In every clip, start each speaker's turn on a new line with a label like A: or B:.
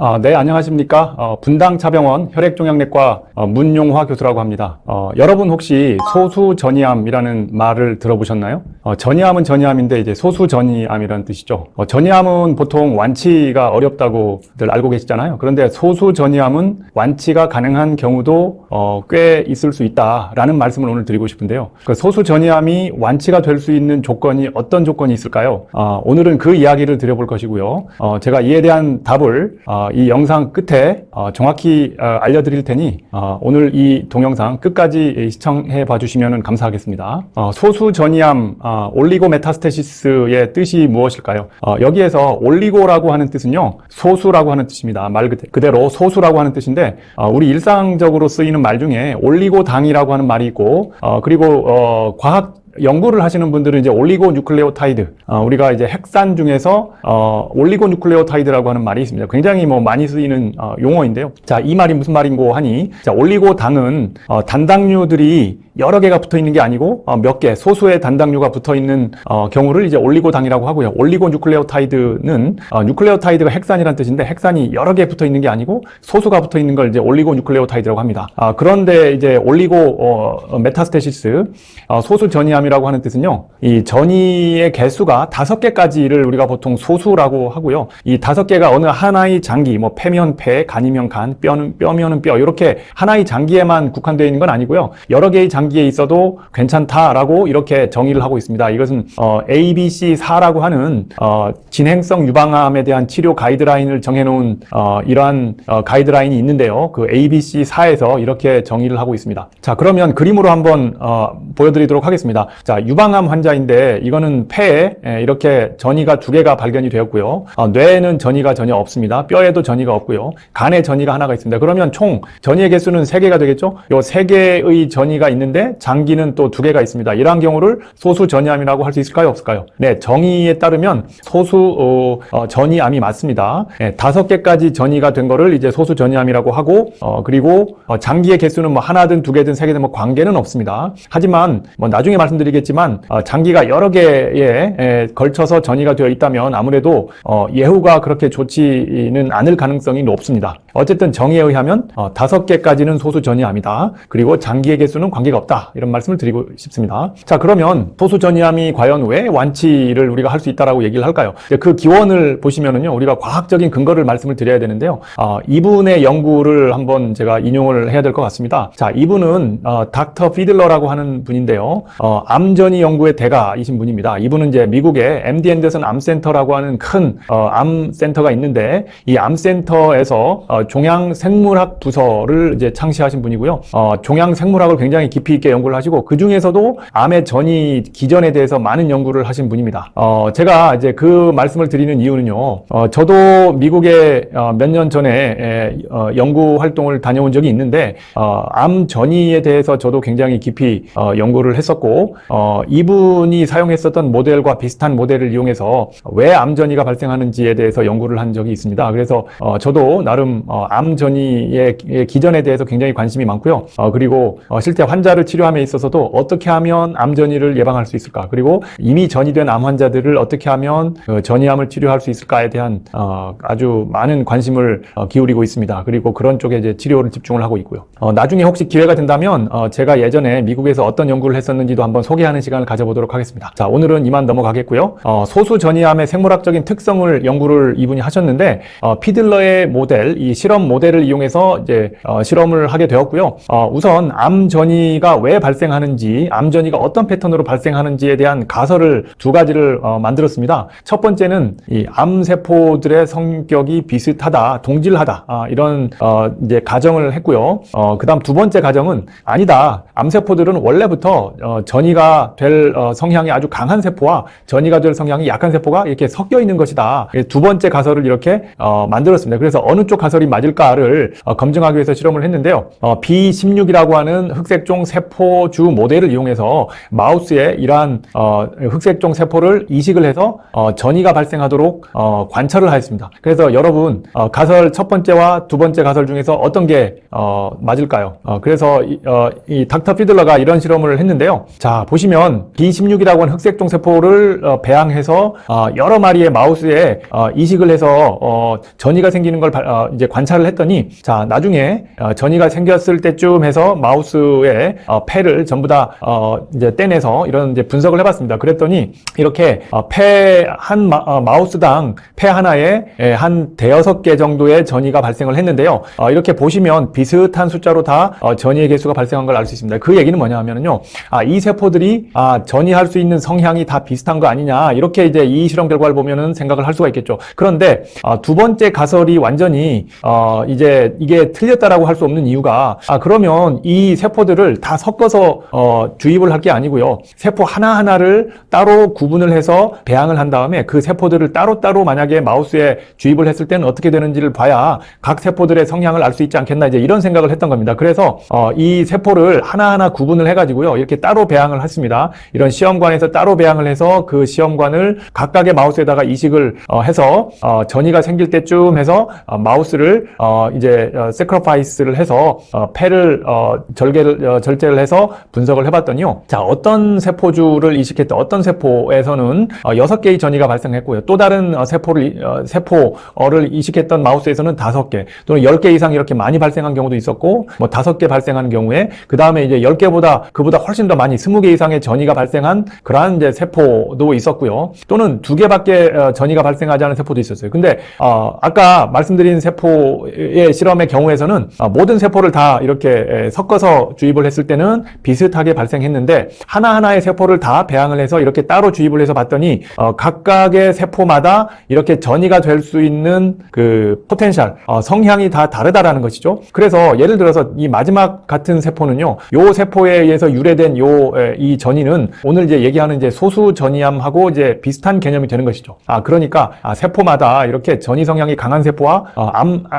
A: 아, 네, 안녕하십니까. 어, 분당차병원 혈액종양내과 어, 문용화 교수라고 합니다. 어, 여러분 혹시 소수전이암이라는 말을 들어보셨나요? 어, 전이암은 전이암인데 이제 소수 전이암이라는 뜻이죠. 어, 전이암은 보통 완치가 어렵다고들 알고 계시잖아요. 그런데 소수 전이암은 완치가 가능한 경우도 어, 꽤 있을 수 있다라는 말씀을 오늘 드리고 싶은데요. 그 소수 전이암이 완치가 될 수 있는 조건이 어떤 조건이 있을까요? 아, 오늘은 그 이야기를 드려볼 것이고요. 어, 제가 이에 대한 답을 어, 이 영상 끝에 어, 정확히 어, 알려드릴 테니 어, 오늘 이 동영상 끝까지 시청해 봐주시면 감사하겠습니다. 어, 소수 전이암 어, 올리고 메타스테시스의 뜻이 무엇일까요? 어, 여기에서 올리고라고 하는 뜻은요 소수라고 하는 뜻입니다. 말 그대- 그대로 소수라고 하는 뜻인데 어, 우리 일상적으로 쓰이는 말 중에 올리고당이라고 하는 말이 있고 어, 그리고 어, 과학 연구를 하시는 분들은 이제 올리고 뉴클레오타이드, 어, 우리가 이제 핵산 중에서 어, 올리고 뉴클레오타이드라고 하는 말이 있습니다. 굉장히 뭐 많이 쓰이는 어, 용어인데요. 자, 이 말이 무슨 말인고 하니, 자, 올리고 당은 어, 단당류들이 여러 개가 붙어 있는 게 아니고 어, 몇 개, 소수의 단당류가 붙어 있는 어, 경우를 이제 올리고 당이라고 하고요. 올리고 뉴클레오타이드는 어, 뉴클레오타이드가 핵산이라는 뜻인데 핵산이 여러 개 붙어 있는 게 아니고 소수가 붙어 있는 걸 이제 올리고 뉴클레오타이드라고 합니다. 아, 그런데 이제 올리고 어, 메타스테시스 어, 소수 전이 암이라고 하는 뜻은요. 이 전이의 개수가 다섯 개까지를 우리가 보통 소수라고 하고요. 이 다섯 개가 어느 하나의 장기, 뭐 폐면 폐, 간이면 간, 뼈는 뼈면은 뼈 이렇게 하나의 장기에만 국한되어 있는 건 아니고요. 여러 개의 장기에 있어도 괜찮다라고 이렇게 정의를 하고 있습니다. 이것은 어, ABC4라고 하는 어, 진행성 유방암에 대한 치료 가이드라인을 정해놓은 어, 이러한 어, 가이드라인이 있는데요. 그 ABC4에서 이렇게 정의를 하고 있습니다. 자, 그러면 그림으로 한번 어, 보여드리도록 하겠습니다. 자, 유방암 환자인데 이거는 폐에 에, 이렇게 전이가 두 개가 발견이 되었고요. 어, 뇌에는 전이가 전혀 없습니다. 뼈에도 전이가 없고요. 간에 전이가 하나가 있습니다. 그러면 총 전이의 개수는 세 개가 되겠죠? 요 세 개의 전이가 있는데 장기는 또 두 개가 있습니다. 이러한 경우를 소수 전이암이라고 할 수 있을까요? 없을까요? 네, 정의에 따르면 소수 어, 어, 전이암이 맞습니다. 네, 다섯 개까지 전이가 된 거를 이제 소수 전이암이라고 하고 어, 그리고 어, 장기의 개수는 뭐 하나든 두 개든 세 개든 뭐 관계는 없습니다. 하지만 뭐 나중에 말씀드 리겠지만 어, 장기가 여러 개에 에, 걸쳐서 전이가 되어 있다면 아무래도 어, 예후가 그렇게 좋지는 않을 가능성이 높습니다. 어쨌든 정의에 의하면 어, 다섯 개까지는 소수 전이암이다. 그리고 장기의 개수는 관계가 없다. 이런 말씀을 드리고 싶습니다. 자, 그러면 소수 전이암이 과연 왜 완치를 우리가 할 수 있다라고 얘기를 할까요? 그 기원을 보시면은요, 우리가 과학적인 근거를 말씀을 드려야 되는데요. 어, 이분의 연구를 한번 제가 인용을 해야 될 것 같습니다. 자, 이분은 어, 닥터 피들러라고 하는 분인데요. 어, 암전이 연구의 대가이신 분입니다. 이분은 이제 미국의 MD 앤더슨 암센터라고 하는 큰 어, 암센터가 있는데 이 암 센터에서 어, 종양 생물학 부서를 이제 창시하신 분이고요. 어, 종양 생물학을 굉장히 깊이 있게 연구를 하시고 그 중에서도 암의 전이 기전에 대해서 많은 연구를 하신 분입니다. 어, 제가 이제 그 말씀을 드리는 이유는요. 어, 저도 미국에 어, 몇년 전에 에, 어, 연구 활동을 다녀온 적이 있는데 어, 암 전이에 대해서 저도 굉장히 깊이 어, 연구를 했었고 어, 이분이 사용했었던 모델과 비슷한 모델을 이용해서 왜 암 전이가 발생하는지에 대해서 연구를 한 적이 있습니다. 그래서 어, 저도 나름 어, 암 전이의 의 기전에 대해서 굉장히 관심이 많고요. 어, 그리고 어, 실제 환자를 치료함에 있어서도 어떻게 하면 암 전이를 예방할 수 있을까? 그리고 이미 전이된 암 환자들을 어떻게 하면 그 전이암을 치료할 수 있을까에 대한 어, 아주 많은 관심을 어, 기울이고 있습니다. 그리고 그런 쪽에 이제 치료를 집중을 하고 있고요. 어, 나중에 혹시 기회가 된다면 어, 제가 예전에 미국에서 어떤 연구를 했었는지도 한번 소개하는 시간을 가져보도록 하겠습니다. 자, 오늘은 이만 넘어가겠고요. 어, 소수 전이암의 생물학적인 특성을 연구를 이분이 하셨는데 어, 피들러의 모델, 이 실험 모델을 이용해서 이제 어, 실험을 하게 되었고요. 어, 우선 암 전이가 왜 발생하는지, 암 전이가 어떤 패턴으로 발생하는지에 대한 가설을 두 가지를 어, 만들었습니다. 첫 번째는 이 암 세포들의 성격이 비슷하다, 동질하다 아, 이런 어, 이제 가정을 했고요. 어, 그다음 두 번째 가정은 아니다. 암 세포들은 원래부터 어, 전이가 될 어, 성향이 아주 강한 세포와 전이가 될 성향이 약한 세포가 이렇게 섞여 있는 것이다. 두 번째 가설을 이렇게 어, 만들었습니다. 그래서 어느 쪽 가설이 맞을까를 어, 검증하기 위해서 실험을 했는데요. 어, B16이라고 하는 흑색종 세포주 모델을 이용해서 마우스에 이러한 어, 흑색종 세포를 이식을 해서 어, 전이가 발생하도록 어, 관찰을 하였습니다. 그래서 여러분 어, 가설 첫 번째와 두 번째 가설 중에서 어떤 게 어, 맞을까요? 어, 그래서 이, 어, 이 닥터 피들러가 이런 실험을 했는데요. 자 보시면 B16이라고 하는 흑색종 세포를 어, 배양해서 어, 여러 마리의 마우스에 어, 이식을 해서 어, 전이가 생기는 걸 이제 관 찰을 했더니 자 나중에 어, 전이가 생겼을 때쯤 해서 마우스의 어, 폐를 전부 다 어, 이제 떼내서 이런 이제 분석을 해봤습니다. 그랬더니 이렇게 어, 폐한 마우스당 폐 하나에 예, 한 대여섯 개 정도의 전이가 발생을 했는데요. 어, 이렇게 보시면 비슷한 숫자로 다 어, 전이의 개수가 발생한 걸 알 수 있습니다. 그 얘기는 뭐냐 하면은요. 아, 이 세포들이 아, 전이할 수 있는 성향이 다 비슷한 거 아니냐. 이렇게 이제 이 실험 결과를 보면은 생각을 할 수가 있겠죠. 그런데 어, 두 번째 가설이 완전히 어, 이제 이게 틀렸다라고 할 수 없는 이유가 아, 그러면 이 세포들을 다 섞어서 어, 주입을 할 게 아니고요. 세포 하나하나를 따로 구분을 해서 배양을 한 다음에 그 세포들을 따로따로 만약에 마우스에 주입을 했을 때는 어떻게 되는지를 봐야 각 세포들의 성향을 알 수 있지 않겠나 이제 이런 생각을 했던 겁니다. 그래서 어, 이 세포를 하나하나 구분을 해가지고요. 이렇게 따로 배양을 했습니다. 이런 시험관에서 따로 배양을 해서 그 시험관을 각각의 마우스에다가 이식을 어, 해서 어, 전이가 생길 때쯤 해서 어, 마우스를 어, 이제 어, 세크로파이스를 해서 어, 폐를 어, 절개를 어, 절제를 해서 분석을 해봤더니요. 자 어떤 세포주를 이식했다 어떤 세포에서는 어, 6개의 전이가 발생했고요. 또 다른 어, 세포를 어, 세포를 이식했던 마우스에서는 5개 또는 10개 이상 이렇게 많이 발생한 경우도 있었고 뭐 5개 발생하는 경우에 그 다음에 이제 10개보다 그보다 훨씬 더 많이 20개 이상의 전이가 발생한 그러한 이제 세포도 있었고요. 또는 두 개밖에 어, 전이가 발생하지 않은 세포도 있었어요. 근데 어, 아까 말씀드린 세포 의 실험의 경우에서는 어, 모든 세포를 다 이렇게 에, 섞어서 주입을 했을 때는 비슷하게 발생했는데 하나하나의 세포를 다 배양을 해서 이렇게 따로 주입을 해서 봤더니 어, 각각의 세포마다 이렇게 전이가 될 수 있는 그 포텐셜 어, 성향이 다 다르다라는 것이죠. 그래서 예를 들어서 이 마지막 같은 세포는요. 요 세포에 의해서 유래된 요 이 전이는 오늘 이제 얘기하는 이제 소수 전이암하고 이제 비슷한 개념이 되는 것이죠. 아 그러니까 아, 세포마다 이렇게 전이 성향이 강한 세포와 어, 암 아,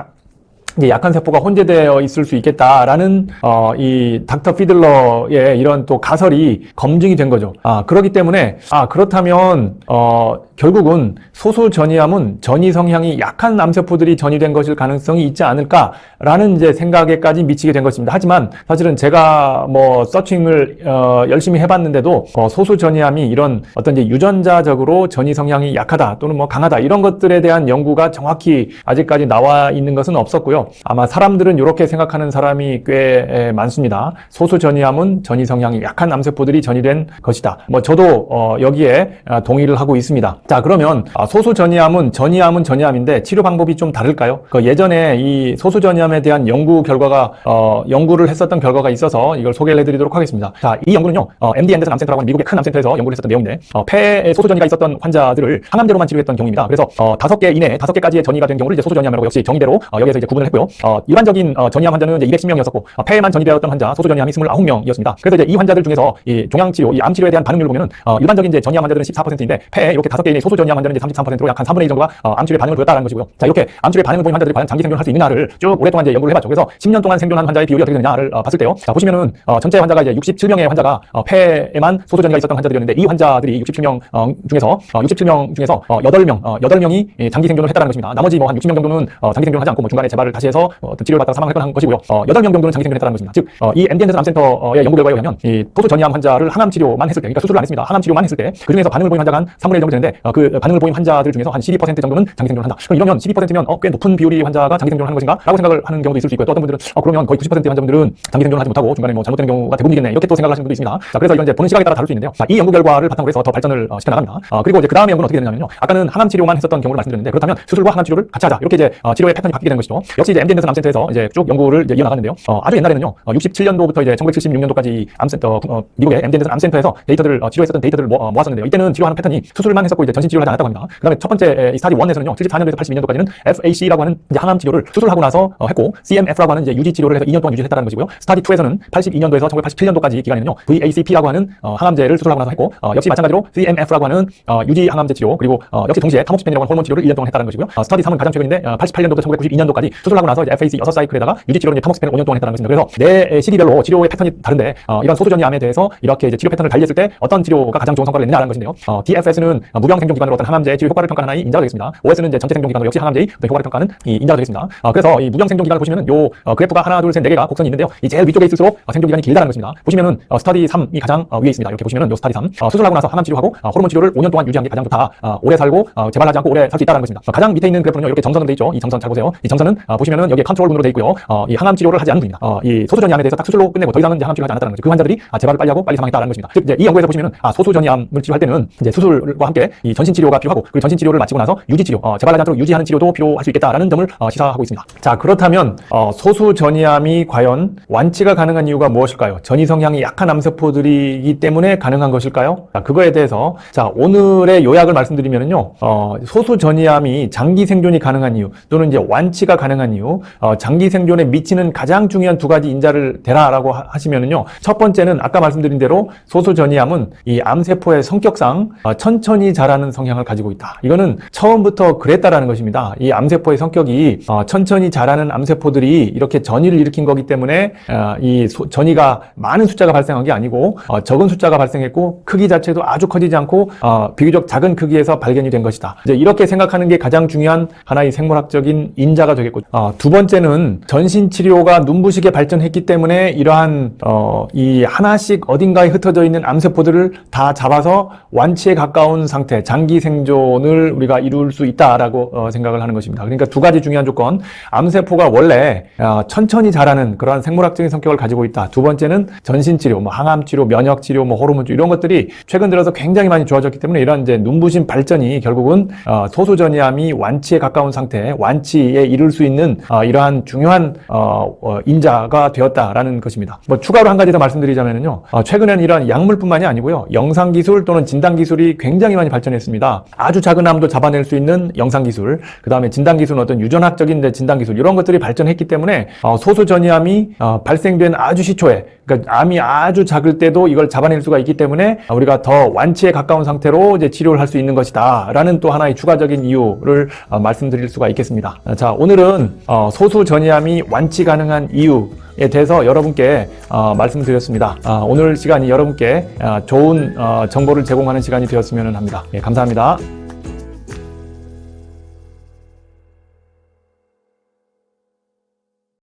A: 이제 약한 세포가 혼재되어 있을 수 있겠다라는 어, 이 닥터 피들러의 이런 또 가설이 검증이 된 거죠. 아 그렇기 때문에 아 그렇다면 어, 결국은 소수 전이암은 전이 성향이 약한 암세포들이 전이된 것일 가능성이 있지 않을까라는 이제 생각에까지 미치게 된 것입니다. 하지만 사실은 제가 뭐 서칭을 어, 열심히 해봤는데도 어, 소수 전이암이 이런 어떤 이제 유전자적으로 전이 성향이 약하다 또는 뭐 강하다 이런 것들에 대한 연구가 정확히 아직까지 나와 있는 것은 없었고요. 아마 사람들은 이렇게 생각하는 사람이 꽤 에, 많습니다. 소수 전이암은 전이 성향이 약한 암세포들이 전이된 것이다. 뭐 저도 어, 여기에 아, 동의를 하고 있습니다. 자 그러면 아, 소수 전이암은 전이암은 전이암인데 치료 방법이 좀 다를까요? 그 예전에 이 소수 전이암에 대한 연구 결과가 어, 연구를 했었던 결과가 있어서 이걸 소개를 해드리도록 하겠습니다. 자이 연구는요 어, MD 앤더슨 암센터라고 하는 미국의 큰 암센터에서 연구를 했었던 내용인데 어, 폐에 소수 전이가 있었던 환자들을 항암제로만 치료했던 경우입니다. 그래서 어, 다섯 개 이내 다섯 개까지의 전이가 된 경우를 이제 소수 전이암이라고 역시 정의대로 어, 여기에서 이제 구분을 했고요. 어, 일반적인 어, 전이암 환자는 이제 210명이었었고 어, 폐에만 전이되었던 환자 소수 전이암이 29명이었습니다. 그래서 이제 이 환자들 중에서 이 종양 치료, 이 암 치료에 대한 반응률을 보면은 어, 일반적인 이제 전이암 환자들은 14%인데 폐에 이렇게 다섯 개 이내 소수 전이암 환자는 이제 33%로 약 한 3분의 2 정도가 어, 암 치료에 반응을 보였다는 것이고요. 자 이렇게 암 치료에 반응을 보인 환자들이 과연 장기 생존할 수 있느냐를 쭉 오랫동안 이제 연구를 해봤죠. 그래서 10년 동안 생존한 환자의 비율이 어떻게 되느냐를 어, 봤을 때요. 자 보시면은 어, 전체 환자가 이제 67명의 환자가 어, 폐에만 소수 전이가 있었던 환자들이었는데 이 환자들이 67명 어, 중에서 어, 67명 중에서 어, 8명 어, 8명이 이 장기 생존을 했다는 것입니다. 나머지 뭐 한 60명 정도는 어, 장기 생존하지 않고 뭐 중간에 재발을 다시 해서 어, 어떤 치료를 받다가 사망했던 것이고요. 어, 8명 정도는 장기 생존했다는 것입니다. 즉, 어, 이 MD 앤더슨 암센터의 연구 결과에 의하면 이 소수 전이암 환자를 항암 치료만 했을 때, 그러니까 수술을 안 했습니다. 항암 치료만 했을 때 그 중에서 반응을 보인 환자가 한 3분의 1 정도 되는데 어, 그 반응을 보인 환자들 중에서 한 12% 정도는 장기 생존을 한다. 그럼 이러면 12%면 어, 꽤 높은 비율이 환자가 장기 생존을 하는 것인가 라고 생각을 하는 경우도 있을 수 있고요. 또 어떤 분들은 어, 그러면 거의 90%의 환자분들은 장기 생존을 하지 못하고 중간에 뭐 잘못되는 경우가 대부분이겠네. 이렇게 또 생각을 하시는 분도 있습니다. 자, 그래서 이건 이제 보는 시각에 따라 다를 수 있는데요. 자, 이 연구 결과를 바탕으로 해서 더 발전을 어, 시켜 나갑니다. 어, 그리고 이제 그 다음에 연구는 어떻게 되느냐면요. 아까는 항암 치료만 했었던 경우를 말씀드렸는데 그렇다면 수술과 항암 치료를 같이 하자. 이렇게 이제 어, 치료의 패턴이 바뀌게 되는 것이죠. 역시 이제 MD 앤더슨 암센터에서 이제 쭉 연구를 이제 이어나갔는데요. 어, 아주 옛날에는요. 어, 67년도부터 이제 1976년도까지 암센터 어, 미국의 MD 앤더슨 암센터에서 데이터들을 어, 치료했었던 데이터들을 모, 어, 모았었는데요. 이때는 치료하는 패턴이 수술만 했었고 이제 전신 치료를 하지 않았다고 합니다. 그다음에 첫 번째 에, 이 스타디 1에서는요. 74년도에서 82년도까지는 FAC라고 하는 이제 항암 치료를 수술하고 나서 어, 했고 CMF라고 하는 이제 유지 치료를 해서 2년 동안 유지를 했다는 것이고요. 스타디 2에서는 82년도에서 1987년도까지 기간에는요. VACP라고 하는 어, 항암제를 수술하고 나서 했고 어, 역시 마찬가지로 CMF라고 하는 어, 유지 항암제 치료 그리고 어, 역시 동시에 타모치펜이라고 하는 호르몬 치료를 1년 동안 했다는 것이고요. 어, 스타디 3은 가장 최근인데 어, 88년도부터 1992년도까지 수술 수술하고 나서 이제 FAC 6사이클에다가 유지 치료를 타목스펜을 5년 동안 했다는 것입니다. 그래서 내 시기별로 치료의 패턴이 다른데 어, 이런 소수전이암에 대해서 이렇게 이제 치료 패턴을 달리했을 때 어떤 치료가 가장 좋은 성과를 냈냐라는 것인데요. 어, DFS는 무병 생존 기간으로 어떤 항암제 치료 효과를 평가하는 하나의 인자가 되겠습니다. OS는 이제 전체 생존 기간으로 역시 항암제의 효과를 평가하는 이 인자가 되겠습니다. 어, 그래서 이 무병 생존 기간을 보시면은 요 어, 그래프가 하나, 둘, 셋, 네 개가 곡선이 있는데요. 이 제일 위쪽에 있을수록 어, 생존 기간이 길다는 것입니다. 보시면은 어, 스터디 3이 가장 어, 위에 있습니다. 이렇게 보시면은 요 스터디 3 어, 수술하고 나서 항암 치료하고 어, 호르몬 치료를 5년 동안 유지하는 게 가장 좋다. 어, 오래 살고 어, 재발하지 않고 오래 살 수 있다는 것입니다. 어, 가장 밑에 있는 그래프는요. 이렇게 정선으로 돼 있죠. 이 정선 잘 보세요. 이 정선은 어, 보시면 은 여기에 컨트롤 문으로 돼 있고요. 어, 이 항암 치료를 하지 않은 분입니다. 어, 이 소수전이암에 대해서 딱 수술로 끝내고 더 이상은 항암 치료하지 않았다는 거죠. 그 환자들이 아, 재발을 빨리 하고 빨리 사망했다는 것입니다. 즉 이제 이 연구에서 보시면은 아, 소수전이암을 치료할 때는 이제 수술과 함께 이 전신 치료가 필요하고 그 전신 치료를 마치고 나서 유지 치료, 어, 재발하지 않도록 유지하는 치료도 필요할 수 있겠다라는 점을 어, 시사하고 있습니다. 자 그렇다면 어, 소수전이암이 과연 완치가 가능한 이유가 무엇일까요? 전이 성향이 약한 암세포들이기 때문에 가능한 것일까요? 자, 그거에 대해서 자 오늘의 요약을 말씀드리면요, 어, 소수전이암이 장기 생존이 가능한 이유 또는 이제 완치가 가능한 이유, 어, 장기 생존에 미치는 가장 중요한 두 가지 인자를 대라라고 하- 하시면은요, 첫 번째는 아까 말씀드린 대로 소수전이암은 이 암세포의 성격상 어, 천천히 자라는 성향을 가지고 있다. 이거는 처음부터 그랬다라는 것입니다. 이 암세포의 성격이 어, 천천히 자라는 암세포들이 이렇게 전이를 일으킨 거기 때문에 어, 이 소- 전이가 많은 숫자가 발생한 게 아니고 어, 적은 숫자가 발생했고 크기 자체도 아주 커지지 않고 어, 비교적 작은 크기에서 발견이 된 것이다. 이제 이렇게 생각하는 게 가장 중요한 하나의 생물학적인 인자가 되겠고 어, 두 번째는 전신 치료가 눈부시게 발전했기 때문에 이러한 어, 이 하나씩 어딘가에 흩어져 있는 암세포들을 다 잡아서 완치에 가까운 상태, 장기 생존을 우리가 이룰 수 있다라고 어, 생각을 하는 것입니다. 그러니까 두 가지 중요한 조건, 암세포가 원래 어, 천천히 자라는 그러한 생물학적인 성격을 가지고 있다. 두 번째는 전신 치료, 뭐 항암 치료, 면역 치료, 뭐 호르몬 치료 이런 것들이 최근 들어서 굉장히 많이 좋아졌기 때문에 이런 이제 눈부신 발전이 결국은 어, 소수전이암이 완치에 가까운 상태, 완치에 이룰 수 있는 어, 이러한 중요한 어, 어, 인자가 되었다라는 것입니다. 뭐 추가로 한 가지 더 말씀드리자면요, 어, 최근에는 이러한 약물뿐만이 아니고요, 영상 기술 또는 진단 기술이 굉장히 많이 발전했습니다. 아주 작은 암도 잡아낼 수 있는 영상 기술, 그 다음에 진단 기술은 어떤 유전학적인 진단 기술 이런 것들이 발전했기 때문에 어, 소수 전이암이 어, 발생된 아주 시초에 그러니까 암이 아주 작을 때도 이걸 잡아낼 수가 있기 때문에 우리가 더 완치에 가까운 상태로 이제 치료를 할 수 있는 것이다라는 또 하나의 추가적인 이유를 어, 말씀드릴 수가 있겠습니다. 자 오늘은 어, 소수 전이암이 완치 가능한 이유에 대해서 여러분께 어, 말씀드렸습니다. 아, 오늘 시간이 여러분께 아, 좋은 어, 정보를 제공하는 시간이 되었으면 합니다. 예, 감사합니다.